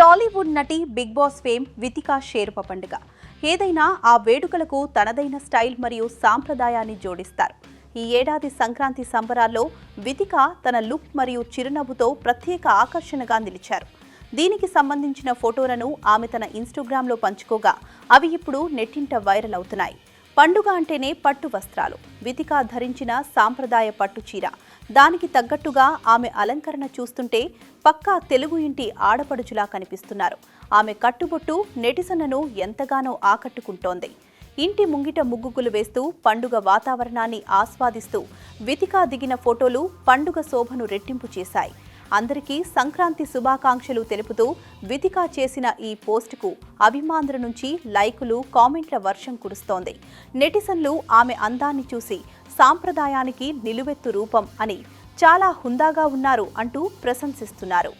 టాలీవుడ్ నటి big boss fame Vithika షేర్ప పండుగ. ఏదైనా ఆ వేడుకలకు తనదైన స్టైల్ మరియు సాంప్రదాయాన్ని జోడిస్తారు. ఈ ఏడాది సంక్రాంతి సంబరాల్లో వితిక తన లుక్ మరియు చిరునవ్వుతో ప్రత్యేక ఆకర్షణగా నిలిచారు. దీనికి సంబంధించిన ఫోటోలను ఆమె తన ఇన్స్టాగ్రామ్లో పంచుకోగా అవి ఇప్పుడు నెట్టింట వైరల్ అవుతున్నాయి. పండుగ అంటేనే పట్టు వస్త్రాలు. వితిక ధరించిన సాంప్రదాయ పట్టు చీర. దానికి తగ్గట్టుగా ఆమె అలంకరణ చూస్తుంటే పక్కా తెలుగు ఇంటి ఆడపడుచులా కనిపిస్తున్నారు. ఆమె కట్టుబొట్టు నెటిసన్లను ఎంతగానో ఆకట్టుకుంటోంది. ఇంటి ముంగిట ముగ్గుగులు వేస్తూ పండుగ వాతావరణాన్ని ఆస్వాదిస్తూ వితికా దిగిన ఫోటోలు పండుగ శోభను రెట్టింపు చేశాయి. అందరికీ సంక్రాంతి శుభాకాంక్షలు తెలుపుతూ వితికా చేసిన ఈ పోస్టుకు అభిమానుల నుంచి లైకులు కామెంట్ల వర్షం కురుస్తోంది. నెటిజన్లు ఆమె అందాన్ని చూసి సాంప్రదాయానికి నిలువెత్తు రూపం అని చాలా హుందాగా ఉన్నారు అంటూ ప్రశంసిస్తున్నారు.